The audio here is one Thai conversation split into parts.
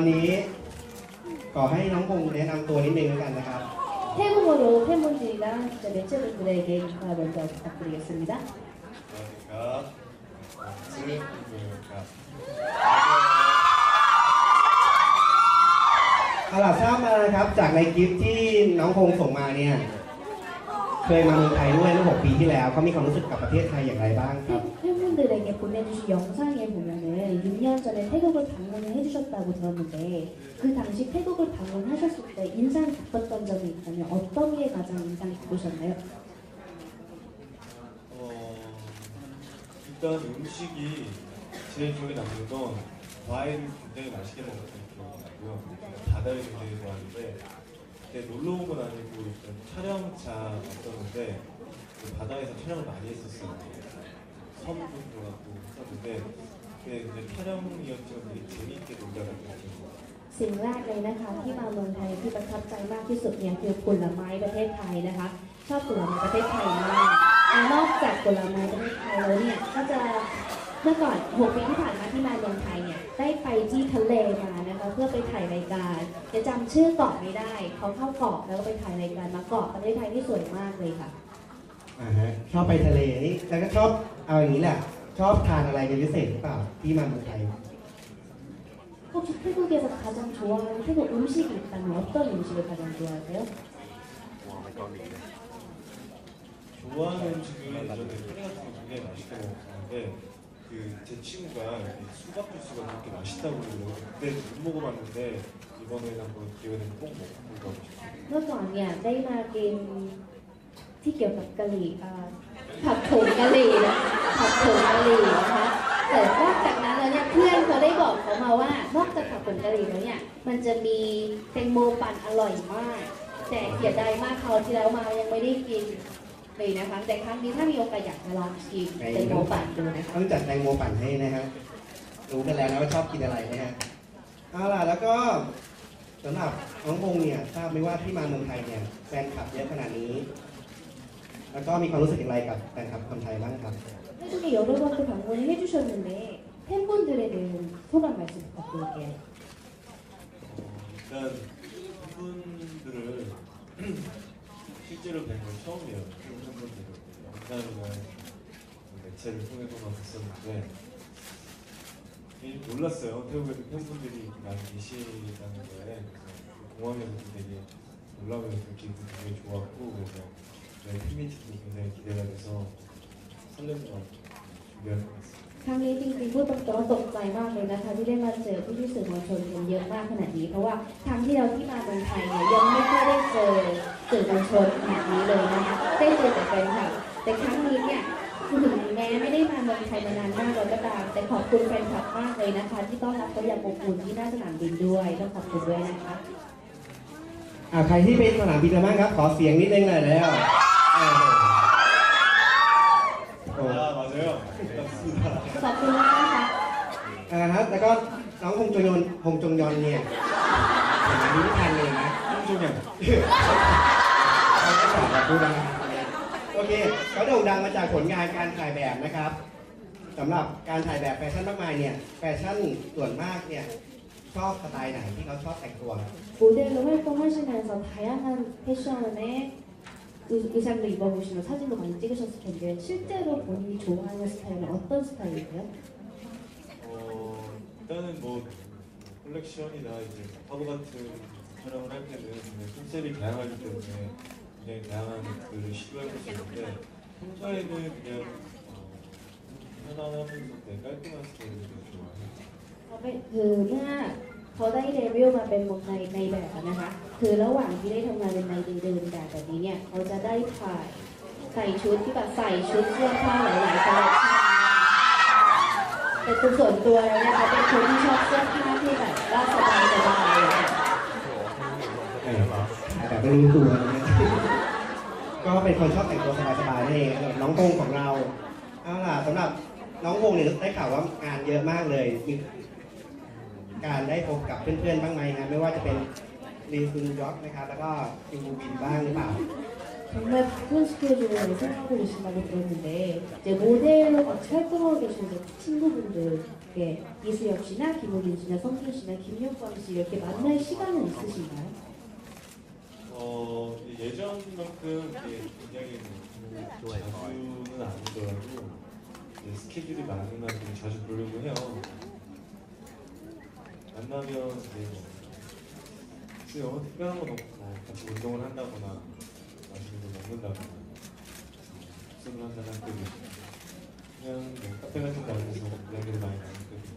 ตอนนี้ ขอให้น้องพงษ์แนะนำตัวนิดนึงแล้วกันนะครับ 태국어로 팬분들이랑 진짜 매체분들에게 인사 먼저 부탁드리겠습니다. 안녕하십니까. 슬리프입니다. เอาล่ะทราบมานะครับ จากในคลิปที่น้องพงษ์ส่งมาเนี่ย เคยมาเมืองไทยด้วยเมื่อ 6 ปีที่แล้วเขามีความรู้สึกกับประเทศไทยอย่างไรบ้างครับ 팬- 팬분들에게 보내주신 영상에 보면은 6년 전에 태국을 방문을 해주셨다고 들었는데 그 당시 태국을 방문하셨을 때 인상 깊었던 점이 있다면 어떤 게 가장 인상 깊으셨나요? 어, 일단 음식이 제일 기억에 남는 건 과일을 굉장히 맛있게 먹었던 기억이 나고요. 바다를 굉장히 좋아하는데 그때 놀러 온 건 아니고 촬영차 왔었는데 그 바다에서 촬영을 많이 했었어요. 섬도 들어가고 했었는데 그때 이제 촬영이었지만 되게 재미있게 놀다가 기억이 สิ่งแรกเลยนะคะที่มาเมืองไทยที่ประทับใจมากที่สุดเนี่ยคือผลไม้ประเทศไทยนะคะ ชอบผลไม้ประเทศไทยมากและนอกจากผลไม้ประเทศไทยแล้วเนี่ยก็จะเมื่อก่อน6ปีที่ผ่านมาที่มาเมืองไทยเนี่ยได้ไปที่ทะเลมานะคะเพื่อไปถ่ายรายการจะจำชื่อเกาะไม่ได้เขาเข้าเกาะแล้วก็ไปถ่ายรายการมาเกาะประเทศไทยที่สวยมากเลยค่ะ อ่าฮะชอบไปทะเลนี่แล้วก็ชอบเอาอย่างนี้แหละ ชอบทานอะไรเป็นพิเศษหรือเปล่าที่มาเมืองไทย 혹시 태국에서 가장 좋아하는 태국 음식이 있다면 어떤 음식을 가장 좋아하세요? 좋아하는 음식은 저는 카레 같은 거 굉장히 맛있게 먹었는데 그 제 친구가 이렇게 수박 주스가 그렇게 맛있다고 그러고 그때 못 먹어봤는데 이번에는 한번 기회가 되면 꼭 먹고 가고 싶어요. เมื่อก่อนเนี่ยได้มากิน ที่เกี่ยวกับกะหรี่อ่าผักโขมกะหรี่นะผักโขมกะหรี่นะคะแต่นอกจากนั้นแล้วเนี่ยเพื่อนเขาได้บอกเขามาว่านอกจากผักโขมกะหรี่แล้วเนี่ยมันจะมีแตงโมปั่นอร่อยมาก แต่เสียดายมากเขาวที่แล้วมายังไม่ได้กินเลยนะคะแต่ครั้งนี้ถ้ามีโอกาสอยากจะลองชิมแตงโมปั่นดูนะคะต้องจัดแตงโมปั่นให้นะฮะรู้กันแล้วนะว่าชอบกินอะไรนะฮะเอาล่ะแล้วก็สำหรับน้องพงษ์เนี่ยทราบไหมว่าที่มาเมืองไทยเนี่ยแฟนคลับเยอะขนาดนี้ แล้วก็มีความรู้สึกอย่างไรกับแฟนคลับคนไทยบ้างครับ 태국에 여러 번도 방문을 해주셨는데 팬분들에 대한 소감 말씀 부탁드릴게요. 어, 일단 팬분들을 실제로 뵌 건 처음이에요. 태국 팬분들을 영상이나 매체를 통해서만 봤었는데 되게 놀랐어요. 태국에도 팬분들이 많이 계시다는 거에 그래서 공항에서도 되게 놀라면서 기분 되게 좋았고 그래서 네, 팬미팅도 굉장히 기대가 돼서 설렘과 준비할 것 같습니다. ครั้งนี้จริงๆพูดตรงๆตกใจมากเลยนะคะที่ได้มาเจอพี่ๆสื่อมวลชนกันเยอะมากขนาดนี้ เพราะว่าครั้งที่เราที่มาเมืองไทยเนี่ยยังไม่ค่อยได้เจอสื่อมวลชนขนาดนี้เลยนะคะได้เจอแต่แฟนคลับแต่ครั้งนี้เนี่ยถึงแม้ไม่ได้มาเมืองไทยมานานมากแล้วก็ตาม แต่ขอบคุณแฟนคลับมากเลยนะคะ ที่ต้อนรับเขาอย่างอบอุ่นที่หน้าสนามบินด้วยต้องขอบคุณด้วยนะคะ อ่าใครที่ไปสนามบินมาบ้างครับ ขอเสียงนิดนึงหน่อยแล้วโอ้โหโอ้ 아 맞아요. 맞습니다. ขอบคุณมากนะคะ อ่าฮะแล้วก็น้องพงจงยอนพงจงยอนเนี่ยสนามบินไม่ทันเลยนะ 홍종현. เขาจะสอนแบบพูดนะโอเคเขาโด่งดังมาจากผลงานการถ่ายแบบนะครับสำหรับการถ่ายแบบแฟชั่นมากมายเนี่ยแฟชั่นส่วนมากเนี่ยชอบสไตล์ไหนที่เขาชอบแต่งตัวครับ 모델로 활동하시면서 다양한 패션의 의- 의상도 입어보시면 사진도 많이 찍으셨을 텐데 실제로 본인이 좋아하는 스타일은 어떤 스타일이세요? 어, 일단은 뭐 컬렉션이나 이제 화보 같은 촬영을 할 때는 굉장히 컨셉이 다양하기 때문에 굉장히 다양한 것들을 시도해볼 수 있는데 평소에는 그냥 어, 편안하면서 되게 깔끔한 스타일을 되게 좋아해요. เขาเป็นคือเมื่อเขาได้เดบิวต์มาเป็นวงในในแบบนะคะ คือระหว่างที่ได้ทำงานเป็นในเดินแบบแบบนี้เนี่ยเขาจะได้ถ่ายใส่ชุดที่แบบใส่ชุดเสื้อผ้าหลายๆคอลเลคชันแต่ตัวส่วนตัวแล้วเนี่ยเขาเป็นคนที่ชอบเสื้อผ้าที่แบบว่าสบายสบายๆอะค่ะเออถ่ายแบบไม่รู้ตัวนะก็เป็นคนชอบแต่งตัวสบายๆนั่นเองสำหรับน้องพงของเราเอาล่ะสำหรับน้องพงเนี่ยได้ข่าวว่างานเยอะมากเลยมีการได้พบกับเพื่อนๆบ้างไหมนะไม่ว่าจะเป็น ลีซุนยอกนะครับ แล้วก็จูบินบ้างหรือเปล่า 정말 바쁜 스케줄을 생각하고 계신다고 들었는데 이제 모델로 같이 활동하고 계신 이제 친구분들께 이수혁 씨나 김우린 씨나 성준 씨나 김효권 씨 이렇게 만날 시간은 있으신가요? 어, 예전만큼 이게 굉장히 뭐 자주는 아니더라도 이제 스케줄이 많은 만큼 자주 보려고 해요. 만나면 이제 글쎄요 뭐 특별한 건 없고 같이 운동을 한다거나 맛있는 거 먹는다거나 술을 한잔 할 때도 있고 그냥 뭐 카페 같은 데 앉아서 이야기를 많이 나눌 때도 있고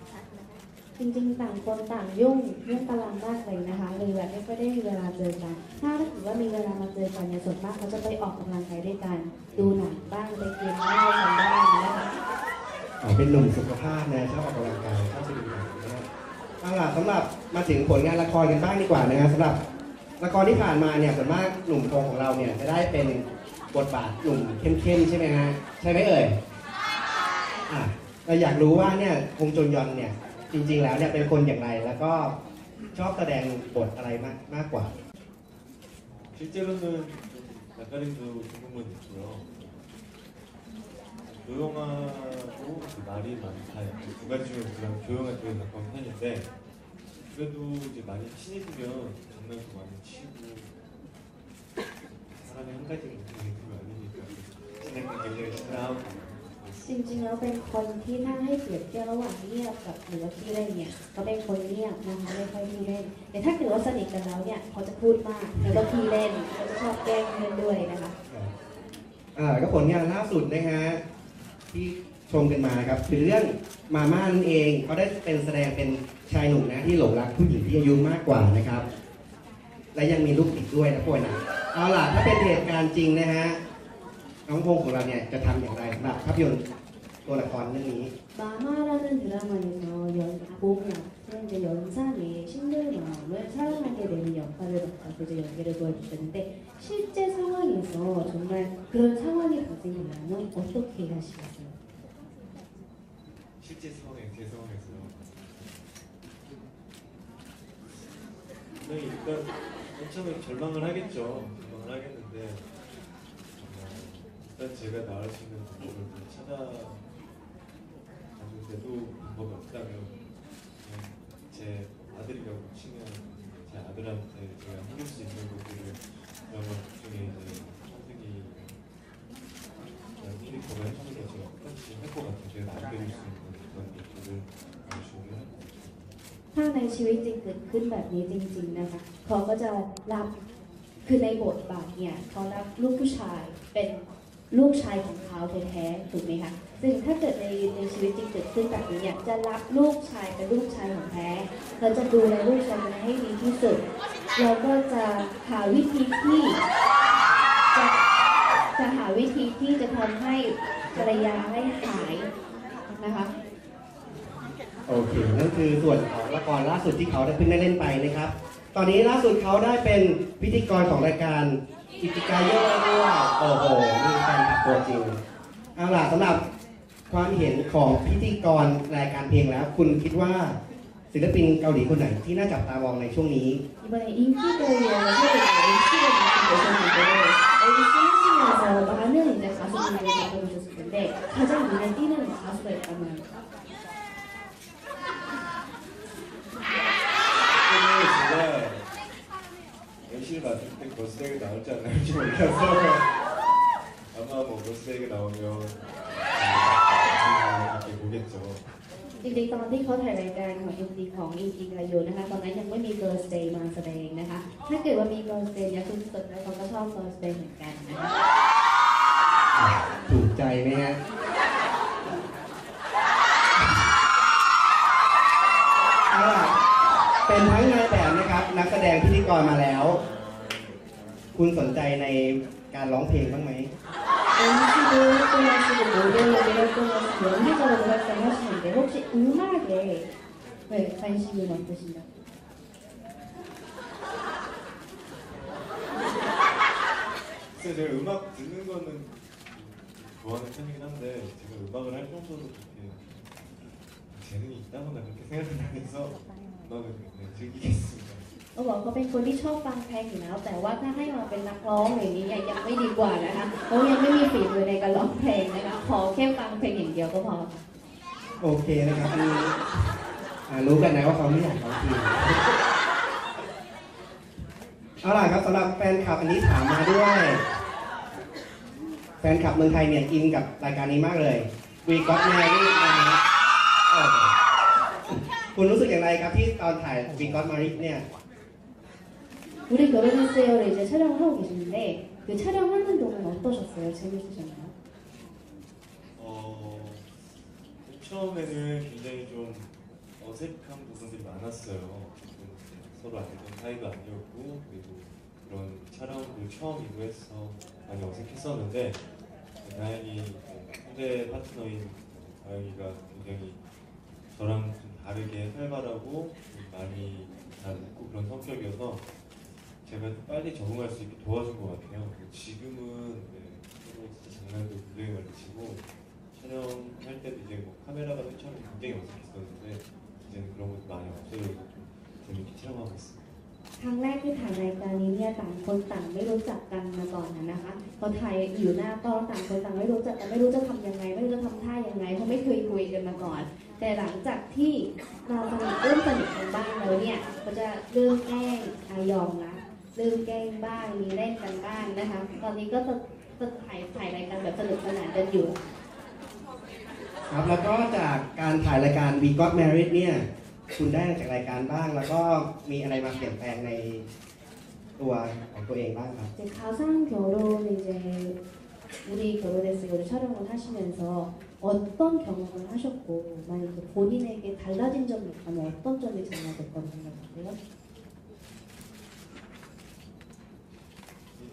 จริงๆ ต่างคนต่างยุ่งยุ่งตารางมากเลยนะคะเลยแบบไม่ค่อยได้มีเวลาเจอกัน ถ้าถ้าถือว่ามีเวลามาเจอกันเนี่ยส่วนมากเขาจะไปออกกำลังกายด้วยกัน ดูหนังบ้างไปกินเหล้ากันบ้างนะคะ อ่าเป็นหนุ่มสุขภาพนะชอบออกกำลังกายชอบ เอาล่ะสำหรับมาถึงผลงานละครกันบ้างดีกว่านะฮะสำหรับละครที่ผ่านมาเนี่ยส่วนมากหนุ่มโคงของเราเนี่ยจะได้เป็นบทบาทหนุ่มเข้มๆใช่ไหมฮะใช่ไหมเอ่ยอ่ะเราอยากรู้ว่าเนี่ยคงจนยอนเนี่ยจริง ๆ แล้วเนี่ยเป็นคนอย่างไร แล้วก็ชอบแสดงบทอะไรมากมากกว่า 실제로는 좀 낯가림도 조금은 있고요. 조용하고 그 말이 많다. 약간 두 가지 중에 그냥 조용한 쪽에 가까운 편인데 그래도 이제 많이 친해지면 장난도 많이 치고 사람이 한 가지를 못하는 게 아니니까 진행도 굉장히 친하고 จริงๆแล้วเป็นคนที่ถ้าให้เปรียบเทียบระหว่างเงียบกับหรือว่าขี้เล่นเนี่ยเขาเป็นคนเงียบนะคะไม่ค่อยขี้เล่น แต่ถ้าเกิดว่าสนิทกันแล้วเนี่ยเขาจะพูดมากแล้วก็ขี้เล่นเขาจะชอบแกล้งเพื่อนด้วยนะคะ อ่าก็ผลงานล่าสุดนะฮะ ที่ชมกันมาครับคือเรื่องมาม่านั่นเองเขาได้เป็นแสดงเป็นชายหนุ่มนะที่หลงรักผู้หญิงที่อายุมากกว่านะครับ และยังมีลูกติดด้วยนะพวกนะเอาล่ะถ้าเป็นเหตุการณ์จริงนะฮะน้องพงของเราเนี่ยจะทำอย่างไรสำหรับภาพยนตร์ตัวละครเรื่องนี้มาม่าเรื่องนึงเรามาเนาะย้อนอาบุ๊กเนี่ 이제 연상이 신들마음을 사랑하게 되는 역할을 맡아서 이제 연기를 보여주셨는데 실제 상황에서 정말 그런 상황이 발생하면 어떻게 하시겠어요? 실제 상황에 제 상황에서요. 네, 일단 맨 처음에 절망을 하겠죠. 절망을 하겠는데 어, 일단 제가 나을 수 있는 방법을 좀 찾아봤는데도 방법이 없다면 제 아들이라고 치면 제 아들한테 제가 해줄 수 있는 것들을 드라마 중에 이제 선생이 그냥 캐릭터가 해주는 거 제가 똑같이 할 것 같아요. 제가 남겨줄 수 있는 그런 것들을 많이 준비하고 ถ้าในชีวิตจริงเกิดขึ้นแบบนี้จริง ๆนะคะเขาก็จะรับคือในบทบาทเนี่ยเขารับลูกผู้ชายเป็นลูกชายของเขาแท้ๆถูกไหมคะ ซึ่งถ้าเกิดในในชีวิตจริงเกิดขึ้นแบบนี้เนี่ยจะรับลูกชายเป็นลูกชายของแท้เขาจะดูแลลูกชายคนนั้นให้ดีที่สุดเราก็จะหาวิธีที่จะจะหาวิธีที่จะทำให้ภรรยาให้หายนะคะโอเคนั่นคือส่วนของละครล่าสุดที่เขาได้เพิ่งได้เล่นไปนะครับ ตอนนี้ล่าสุดเขาได้เป็นพิธีกรของรายการกิจกายโยด้วยโอ้โหนี่แฟนคลับตัวจริงเอาล่ะสำหรับ ความเห็นของพิธีกรรายการเพลงแล้ว คุณคิดว่าศิลปินเกาหลีคนไหนที่น่าจับตามองในช่วงนี้ 이번에 인기가요를 하게 된 MC를 맡게 되셨는데 MC 하시면서 많은 이제 가수분들을 만나보셨을 텐데 가장 눈에 띄는 가수가 있다면 오늘 제가 MC를 맡을 때 거스데이가 나올지 안 나올지 몰라서 아마 뭐 거스데이가 나오면 ริงๆตอนที่เขาถ่ายรายการของ MD ของ Inki g a y o นะคะตอนนั้นยังไม่มี Girls Day มาแสดงนะคะ ถ้าเกิดว่ามี Girls Day เนี่ยคุณสดแล้วเขาก็ชอบ Girls Day เหมือนกันนะคะถูกใจไหมฮะเอาล่ะเป็นทั้งนายแบบนะครับ นักแสดงพิธีกรมาแล้ว คุณสนใจในการร้องเพลงบ้างไหม MC도 활동하시고 모델로 활동하시고 연기자로 활동하시는데 혹시 음악에 네, 관심이 어떠신가요? 글쎄 제가 음악 듣는 거는 좋아하는 편이긴 한데 제가 음악을 할 정도로 그렇게 재능이 있다거나 그렇게 생각은 안 해서 음악을 네, 즐기겠습니다. เขาบอกเขาเป็นคนที่ชอบฟังเพลงอยู่แล้ว แต่ว่าถ้าให้มาเป็นนักร้องอย่างนี้ยังไม่ดีกว่านะคะเขายังไม่มีฝีมือในการร้องเพลงนะคะขอแค่ฟังเพลงอย่างเดียวก็พอโอเคนะครับอันนี้อ่ารู้กันนะว่าเขาไม่อยากร้องเพลงเอาล่ะครับสำหรับแฟนคลับอันนี้ถามมาด้วย แฟนคลับเมืองไทยเนี่ยอินกับรายการนี้มากเลย We Got Married นะครับคุณรู้สึกอย่างไรครับที่ตอนถ่าย We Got Married เนี่ย 우리 결혼했어요를 이제 촬영을 하고 계시는데 그 촬영하는 동안 어떠셨어요? 재밌으셨나요? 어, 처음에는 굉장히 좀 어색한 부분들이 많았어요. 좀 서로 알던 사이도 아니었고 그리고 그런 촬영도 처음이고 해서 많이 어색했었는데 다행히 현재 파트너인 다영이가 굉장히 저랑 좀 다르게 활발하고 좀 많이 잘 웃고 그런 성격이어서 제가 좀 빨리 적응할 수 있게 도와준 것 같아요. 지금은 네, 서로 진짜 장난도 굉장히 많이 치고 촬영할 때도 이제 뭐 카메라가 처음에 굉장히 어색했었는데 이제는 그런 것도 많이 없어져서 좀 재밌게 촬영하고 있습니다. ครั้งแรกที่ถ่ายรายการนี้เนี่ยต่างคนต่างไม่รู้จักกันมาก่อนนะนะคะพอถ่ายอยู่หน้ากล้องต่างคนต่างไม่รู้จักกันไม่รู้จะทำยังไง ไม่รู้จะทำท่ายังไงเพราะไม่เคยคุยกันมาก่อน แต่หลังจากที่เราสนิทเริ่มสนิทกันบ้างแล้วเนี่ยก็จะเริ่มแกล้งอายอมละ เริ่มแกล้งบ้างมีเล่นกันบ้างนะคะ ตอนนี้ก็จะจะถ่ายถ่ายรายการแบบสนุกสนานกันอยู่ ครับแล้วก็จากการถ่ายรายการ We Got Married เนี่ยคุณได้จากรายการบ้าง แล้วก็มีอะไรมาเปลี่ยนแปลงในตัวของตัวเองบ้างครับ 이제 가상 결혼 이제 우리 결혼했어요. 우리 촬영을 하시면서 어떤 경험을 하셨고 만약에 본인에게 달라진 점이 있다면 어떤 점이 달라졌다고 생각하세요?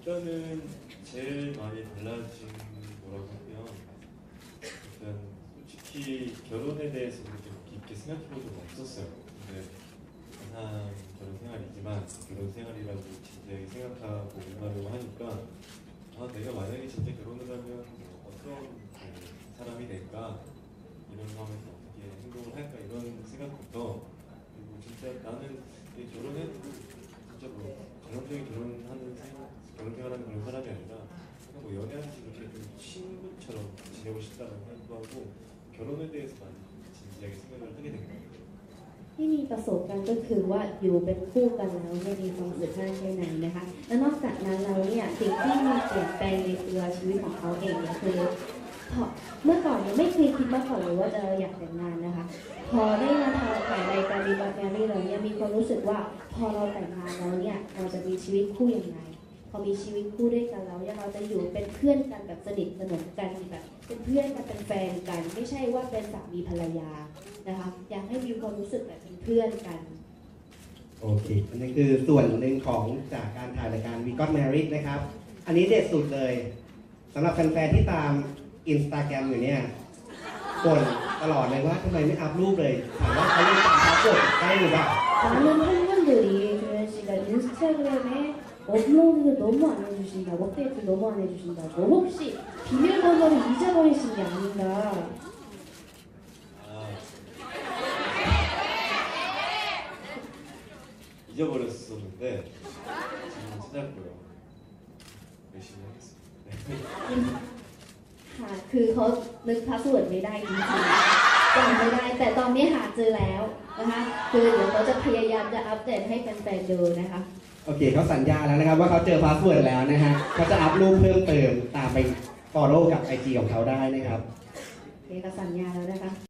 일단은 제일 많이 달라진 거라고 하면 일단 솔직히 결혼에 대해서 좀 깊게 생각해본 적은 없었어요. 근데 항상 결혼 생활이지만 결혼 생활이라고 진지하게 생각하고 임하려고 하니까 아 내가 만약에 진짜 결혼을 하면 뭐 어떤 그 사람이 될까 이런 상황에서 어떻게 행동을 할까 이런 생각부터 그리고 진짜 나는 이 결혼해도 진짜 뭐 전형적인 결혼하는 생각, 결혼 생활하는 그런 사람이 아니라 그냥 뭐 연애하듯이 이렇게 좀 친구처럼 지내고 싶다는 생각도 하고 결혼에 대해서 많이 진지하게 생각을 하게 된 것 같아요. ที่มีประสบการณ์ก็คือว่าอยู่เป็นคู่กันแล้วเนี่ยมีความสุขมากแค่ไหนนะคะ และนอกจากนั้นเราเนี่ยสิ่งที่มีเปลี่ยนแปลงในตัวชีวิตของเขาเองเนี่ยคือพอเมื่อก่อนเนี่ยไม่เคยคิดมาก่อนเลยว่าจะอยากแต่งงานนะคะ พอได้มาทำถ่ายรายการดีบัตแมรี่เราเนี่ยมีความรู้สึกว่าพอเราแต่งงานแล้วเนี่ยเราจะมีชีวิตคู่ยังไง พอมีชีวิตคู่ด้วยกันแล้วเนี่ยเราจะอยู่เป็นเพื่อนกันแบบสนิทสนมกันแบบเป็นเพื่อนกันเป็นแฟนกัน ไม่ใช่ว่าเป็นสามีภรรยานะคะอยากให้มีความรู้สึกแบบเป็นเพื่อนกัน โอเค อันนี้คือส่วนหนึ่งของจากการถ่ายรายการ We Got Married นะครับ อันนี้เด็ดสุดเลยสำหรับแฟนๆที่ตามอินสตาแกรมอยู่เนี่ยบ่นตลอดเลยว่าทำไมไม่อัพรูปเลย ถามว่าเขายังจำพาสเวิร์ดได้หรือเปล่า 많은 팬분들이 조현 씨가 인스타그램에 업로드를 너무 안 해주신다고, 업데이트 너무 안 해주신다고. 혹시 비밀번호를 잊어버리신 게 아닌가. 아 잊어버렸었는데 지금 찾았고요. 열심히 하겠습니다. 네. ค่ะ คือเขานึกพาสเวิร์ดไม่ได้จริงๆ จำไม่ได้แต่ตอนนี้หาเจอแล้วนะคะ คือเดี๋ยวเขาจะพยายามจะอัปเดตให้แฟนๆดูนะคะ โอเคเขาสัญญาแล้วนะครับว่าเขาเจอพาสเวิร์ดแล้วนะฮะเขาจะอัพรูปเพิ่มเติมตามไป follow กับ IG ของเขาได้นะครับเอกสัญญาแล้วนะคะ